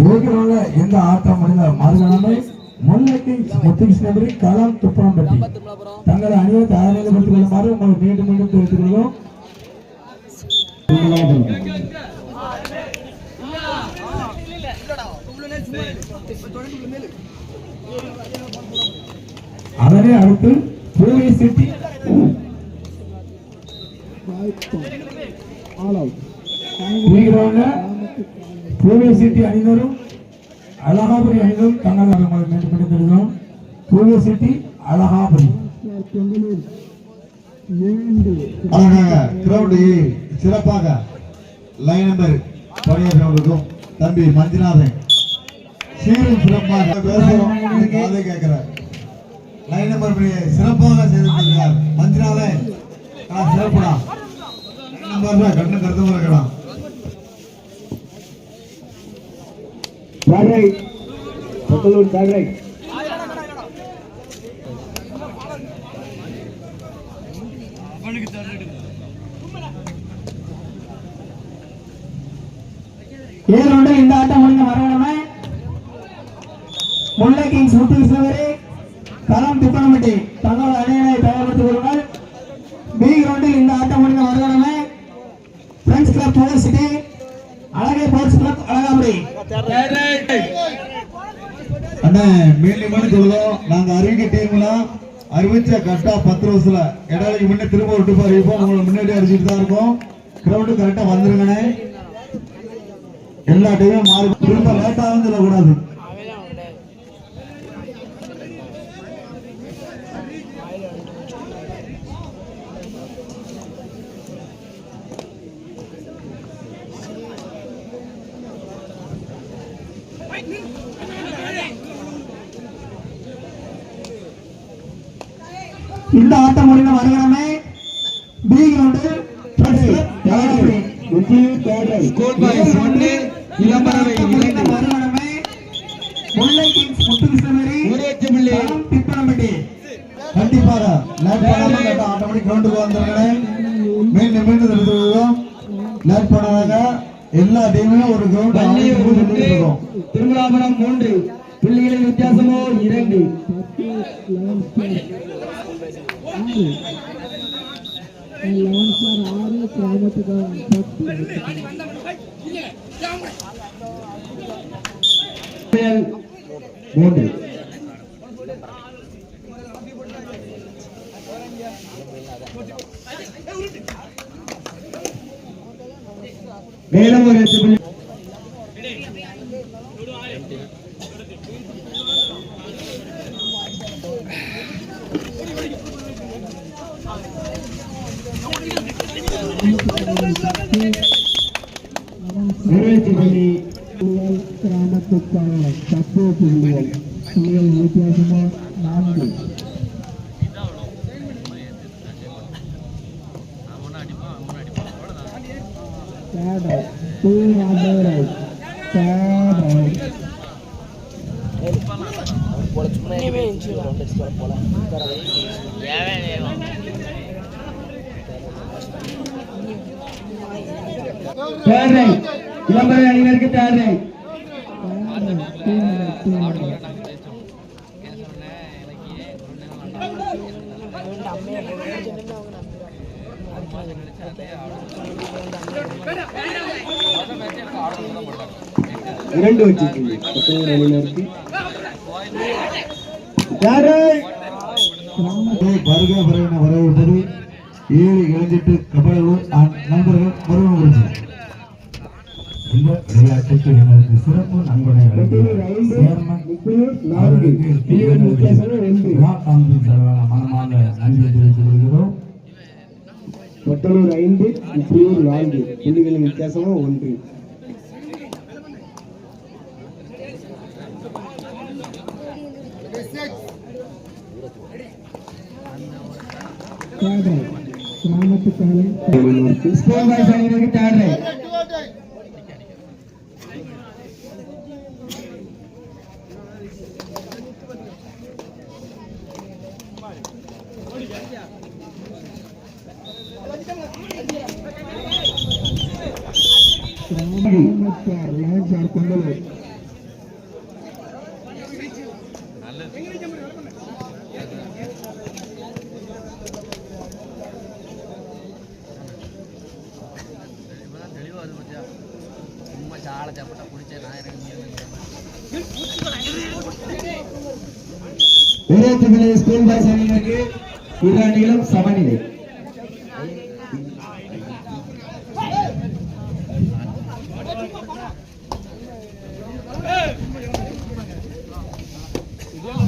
யோகியோட எந்த ஆட்டம் முடிந்த மறுநாளை முல்லைக்கு முத்துகிருஷ்ணபுரி களம் துப்பரம்பட்டி தங்களை அணியை தயாரிப்படுத்திக் கொள்ளுமாறு உங்களை மீண்டும் மீண்டும் தெரிவித்துக் கொள்வோம் அதனை அடுத்து பூவி சிட்டி. ஆல் அவுட் பூவி சிட்டி அணிந்தரும் அழகாபுரி அணிந்தரும் தங்கள் உங்களை சிட்டி அழகாபுரி. அழகாக சிறப்பாக லைன் நம்பர் பணியாற்றவர்களுக்கும் தம்பி மஞ்சுநாதன் சீரும் சிறப்பாக பேசுறோம் நீங்க காதை லைன் நம்பர் சிறப்பாக செய்திருக்கிறார் மஞ்சுநாதன். ஆ, சிறப்புடா. லைன் நம்பர்ல கண்ணு கருத்துமா இருக்கலாம் ஏழு இந்த ஆட்டம் முடிஞ்ச மறுகணமே முல்லை கிங்ஸ் முத்துகிருஷ்ணபுரி திப்பனம்பட்டி தங்கள் அணியினை தயார்படுத்திக் கொள்ளுங்கள் பி கிரவுண்டில் இந்த ஆட்டம் முடிந்த மறுகணமே பிரெண்ட்ஸ் கிளப் பூவர் சிட்டி அழகை ஸ்போர்ட்ஸ் கிளப் அழகாபுரி அண்ணே மீண்டும் மீண்டும் சொல்லுவோம். நாங்க அறிவிக்க டீம்ல அறிவிச்ச கரெக்டா பத்து வருஷத்துல இடைவெளிக்கு முன்னே திரும்ப விட்டு அறிவிப்போம் உங்களை முன்னாடி அறிவிச்சுட்டு தான் இருக்கும். கிரவுண்டு கரெக்டா வந்துருங்கண்ணே. எல்லா டீமும் மாறி திரும்ப லேட்டாகவும் சொல்லக்கூடாது இந்த ஆட்டம் முடிந்த மறுகணமே பி கிரவுண்டில் பிரெண்ட்ஸ் கிளப் அழகாபுரி ஸ்கூல் ஒன்று இளம்பறவை இரண்டு மறுகணமே முல்லை கிங்ஸ் முத்துகிருஷ்ணபுரி ஊரேச்சமில்லி களம் திப்பனம்பட்டி கண்டிப்பாக லேட் பண்ணாம கரெக்டா ஆட்டோமேட்டிக் கிரவுண்டுக்கு வந்துருங்கண்ணே மீண்டும் மீண்டும் தெரிவித்துக்கிறோம் லேட் பண்ணாங்க எல்லா டீமும் ஒரு பள்ளி திருமலாபுரம் மூன்று புள்ளிகளின் வித்தியாசமோ இரண்டு. மூன்று. மேலும் ஒரு எட்டு தேர்ட் ரைட் இளம்பரை அணியினருக்கு தேர்ட் இரண்டு வச்சிருக்கீங்க பத்தொன்பது அணியினருக்கு தேர்ட் ரைட் வருக வருகின வரவேற்பது ஏழு இளைஞட்டு கபடலூர் நண்பர்கள் மருவம் குறிச்சி இந்த விளையாட்டுக்கு எனது சிறப்பு நண்பனை மனமார்ந்த நன்றியை தெரிவித்துக் கொள்கிறோம். ஒட்டலூர் ஐந்து உப்பியூர் நான்கு. புள்ளிகளின் வித்தியாசமும் ஒன்று. ஸ்கோர் பாய்ஸ் அணியினருக்கு தேர்ட் ரைட் சும்மா ஒரே ஸ்கூல் பாய்ஸ் இரு அணிகளும் சமநிலை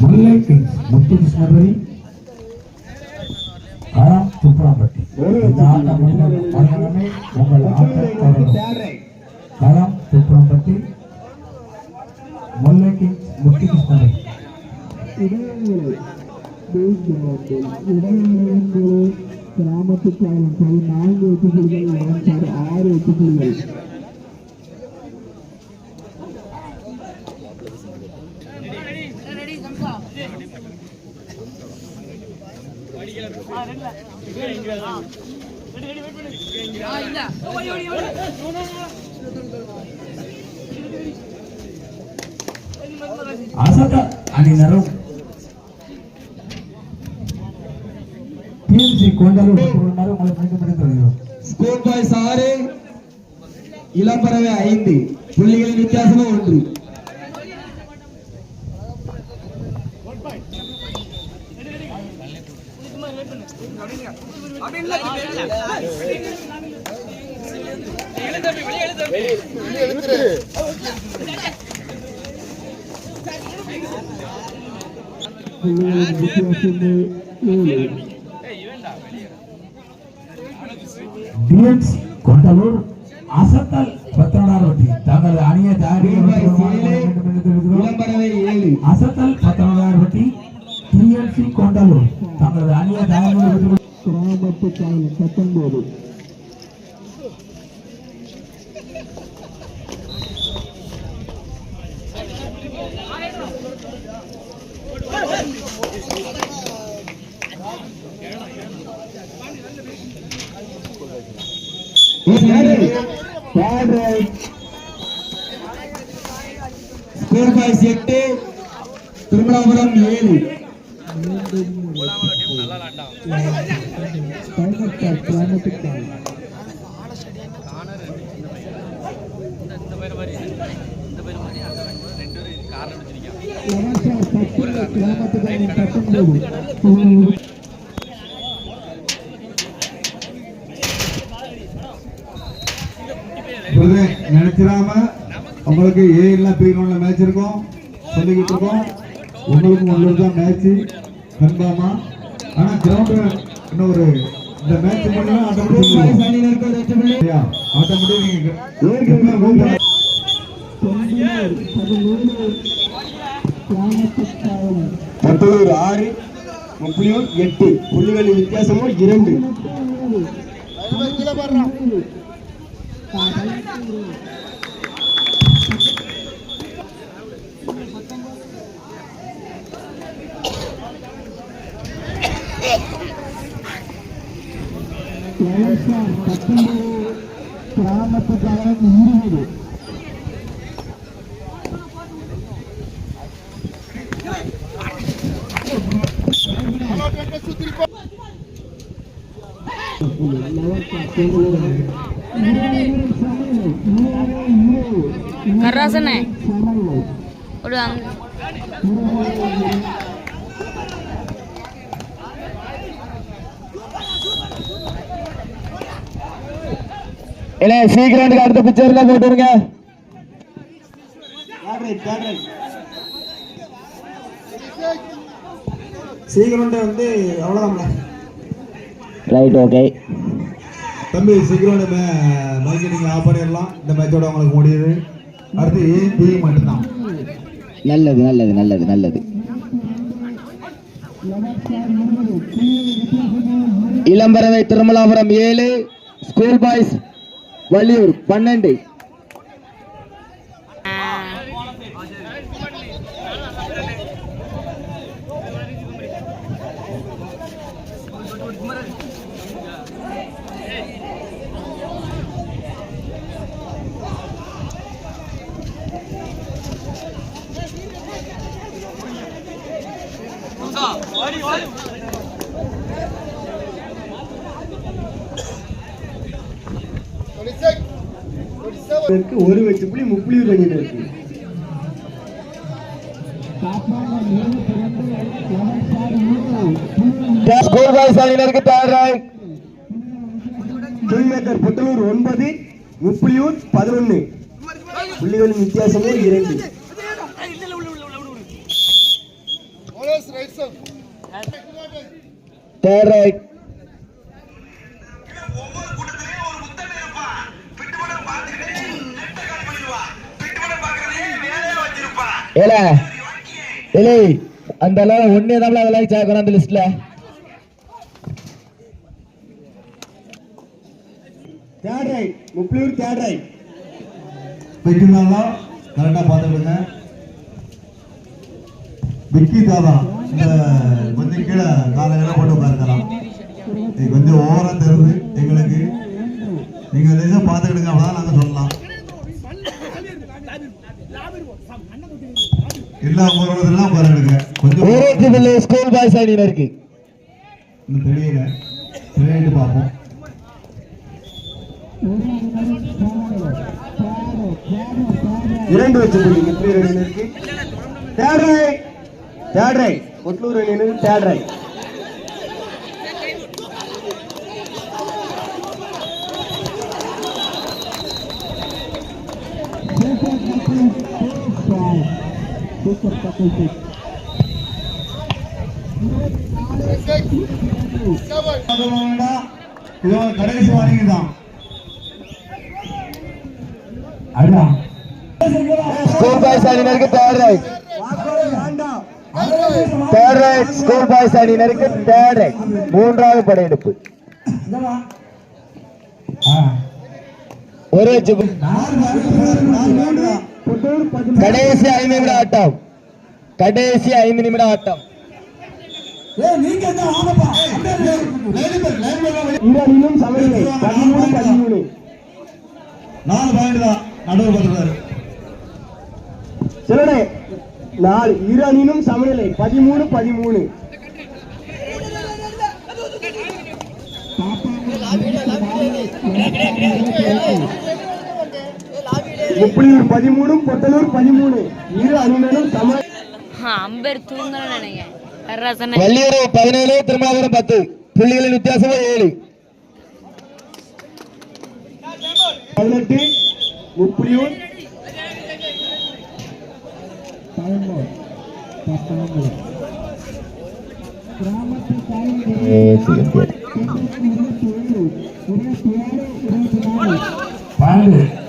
முல்லை கிங்ஸ் முத்து இந்த ஆட்டம் உங்கள் ஆட்டம் தொடரும் முல்லை கிங்ஸ் முத்து கிருஷ்ணபுரி கிராமத்துக்காரர்கள் நான்கு வெட்டுப்புள்ளிகள் உடன்சார் ஆறு அசத கொண்டலூர் குழுவினரும் உங்களை மீண்டும் மீண்டும் தொடர்கிறோம் ஸ்கூல் பாய்ஸ் ஆறு இளம்பறவை ஐந்து. புள்ளிகளின் வித்தியாசமும் ஒன்று. புள்ளிகளின் வித்தியாசம் ஏழு டிஎம்சி கொண்டலூர் அசத்தல் பத்தனார் வட்டி தங்கள் அணியை அசத்தல் பத்தொன்பதாயிரம் வட்டி டிஎம்சி கொண்டலூர் தங்களது அணியை தயாரிக்க கிராமத்துக்காரர்கள் பத்தொன்பது ஸ்கூல் பாய்ஸ் எட்டு திருமணாபுரம் ஏழு பதினெட்டார் கிராமத்துக்காரர்கள் இந்த பேர் மாதிரி இந்த பேர் மாதிரி அந்த பேர் மாதிரி ரெண்டு பேரும் காரணம் வச்சிருக்காங்க லவன்சார் பத்து கிராமத்துக்காரர்கள் பத்தொன்பது பிரதே, நினைச்சிராம உங்களுக்கு ஏ எல்லாம் பி ரவுண்ட்ல மேட்ச் இருக்கும். சொல்லிக்கிட்டு இருக்கோம். உங்களுக்கும் உள்ளூர் தான் மேட்ச் கன்ஃபார்மா? ஆனா கிரவுண்ட் இன்னும் ஒரு இந்த மேட்ச் பண்ணா ஆட்டோமேட்டிக் ஆறு முப்பியூர் எட்டு. புள்ளிகளின் வித்தியாசமும் இரண்டு. லவன்சார் பத்தொன்பது கிராமத்துக்காரர்கள் இருபது கர்ராசனே ஒரு அங்க இல்லை சீக்கிரம் அடுத்த பிக்சர்ல போட்டுருங்க. சீக்கிரம் வந்து அவ்வளோதான் ரைட் ஓகே தம்பி சீக்கிரம் மைக்கை நீங்க ஆஃப் பண்ணிடலாம். இந்த மேட்சோட உங்களுக்கு முடியுது. அடுத்து மட்டும்தான். நல்லது நல்லது நல்லது நல்லது. இளம்பரவை திருமலாபுரம் ஏழு ஸ்கூல் பாய்ஸ் வள்ளியூர் பன்னெண்டு. இருக்கு ஒரு வெச்சு புள்ளி முப்புளியூர் அணியில இருக்கு. ஸ்கூல் பாய்ஸ் அணியினருக்கு third rank king maker Puthalur ஒன்பது முப்புளியூர் பதினொன்னு. புள்ளிகளின் வித்தியாசமோ இரண்டு. தேர்ட் ரேங்க் ஏல ஏலே அந்த ஒன்னே தான் அதெல்லாம் சேர்க்கணும் அந்த லிஸ்ட்ல third right Muppuliyur third right. வைக்கிறாங்களா கரெக்டா பார்த்துக்கிடுங்க விக்கி தாதா இந்த கொஞ்சம் கீழே காலையில போட்டு உட்காருக்கலாம் இது கொஞ்சம் ஓவரா தருது எங்களுக்கு. நீங்கள் லேசா பார்த்துக்கிடுங்க அப்படின்னா நாங்க சொல்லலாம். எல்லா ஊர்வலத்தெல்லாம் உட்காருங்க கொஞ்சம் ஊராட்சி பள்ளி ஸ்கூல் பாய்ஸ் அணியினருக்கு இன்னும் தெரியல. தெரியிட்டு பார்ப்போம். இரண்டு வெச்சு புள்ளி முப்புளியூர் அணியினருக்கு third right third right Puthalur அணியினருக்கு தேர்ட் ரைட் இது ஒரு கடைசி அடா ஸ்கூல் பாய்ஸ் அணியினருக்கு third right third right school boys அணியினருக்கு தேர்ட் ரைட் மூன்றாவது படையெடுப்பு ஒரு வச்சு கடைசி ஐந்து நிமிட ஆட்டம். கடைசி ஐந்து நிமிட ஆட்டம். சமநிலை. பதிமூணு பதிமூணு. நாலு பாயிண்ட் தான். நடுவில் பார்த்துருக்காரு நாலு சமநிலை. பதிமூணு பதிமூணு. முப்புளியூர் பதிமூணும் பொட்டலூர் பதிமூணு. இரு அணியினரும் சம அம்பேர் தூங்கணும்னு நினைக்கிறேன் ரசனை வள்ளியூர் பதினேழு திருமாவரம் பத்து. புள்ளிகளின் வித்தியாசம் ஏழு. பதினெட்டு அவர்த்தையும் எடுத்துருவான்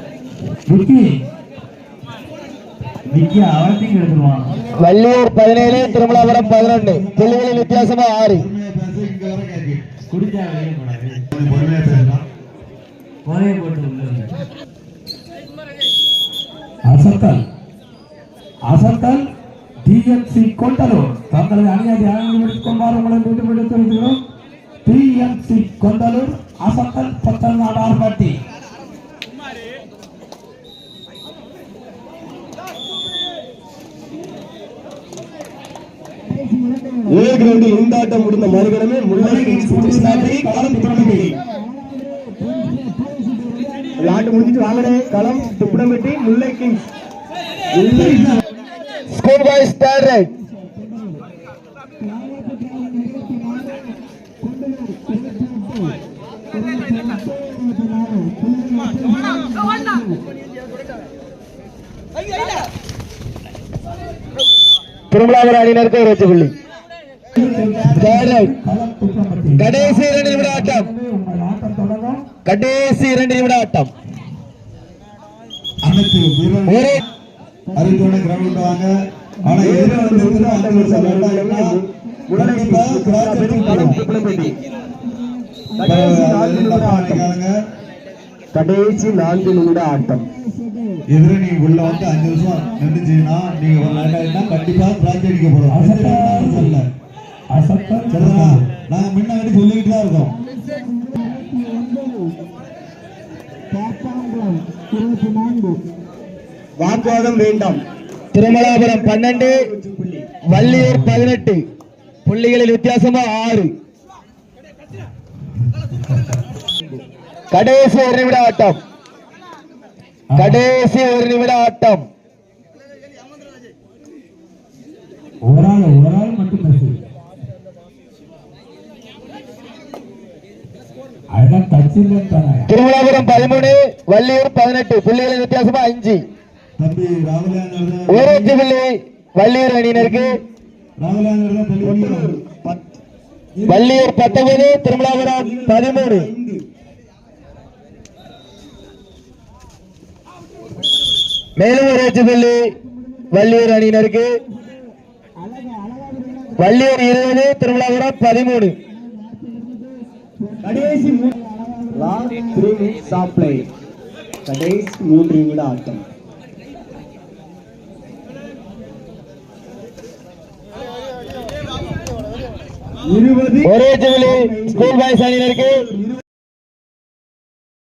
வள்ளியூர் பதினேழு திருமலாபுரம் பதினொன்று புள்ளிகளின் வித்தியாசமா ஆறு பொறுமையா பேசு இங்க வர கேட்கு கொஞ்சம் பொறுமையா பேசலாம் அசத்தல் அசத்தல் டிஎம்சி கொண்டலூர் தங்களது அணியை தியானம் எடுத்துக் கொண்டார் உங்களை மீண்டும் மீண்டும் தெரிவிக்கிறோம் டிஎம்சி கொண்டலூர் அசத்தல் பத்தல் நாடார் பட்டி ஏ கிரவுண்டில் முடிந்த மறுகணமே முல்லை கிங்ஸ் புதுசாப்பி களம் துப்புடம்பட்டி ஆட்டம் முடிஞ்சிட்டு வாங்கடே களம் Thuppudampatti Mullai kings. School boy third right Thirumalapuram அணியினருக்கு ஒரு வச்சு புள்ளி. கடைசி இரண்டு நிமிட ஆட்டம் கடைசி இரண்டு நிமிட ஆட்டம் கிரவுண்ட் வாங்க ஆனா எதிர அந்த வருஷம் கிராஸ். துப்புடம்பட்டி கடைசி நான்கு நிமிட ஆட்டம். எதிர நீங்க உள்ள வந்து அஞ்சு வருஷம் நின்றுச்சீங்கன்னா நீங்க கண்டிப்பா கிராஸ் அடிக்கப்படும் நாங்க முன்ன வந்து தான் இருக்கோம். வாக்குவாதம் வேண்டாம். திருமலாபுரம் பன்னெண்டு வள்ளியூர் பதினெட்டு. புள்ளிகளில் வித்தியாசமா ஆறு. கடைசி ஒரு நிமிட ஆட்டம். கடைசி ஒரு நிமிட ஆட்டம். ஒரு ஆள் ஒரு ஆள் மட்டும் திருமலாபுரம் பதிமூணு வள்ளியூர் பதினெட்டு புள்ளிகளின் வித்தியாசமா அஞ்சு ஒரு அஞ்சு புள்ளி வள்ளியூர் அணியினருக்கு வள்ளியூர் பத்தொன்பது திருமலாபுரம் பதிமூணு மேலும் ஒரு அஞ்சு புள்ளி வள்ளியூர் அணியினருக்கு வள்ளியூர் இருபது திருமலாபுரம் பதிமூணு கடைசி லாஸ்ட் த்ரீ கடைசி மூன்று நிமிட ஆட்டம். இருபது. ஒரே அஞ்சு ஸ்கூல் பாய்ஸ் அணியினருக்கு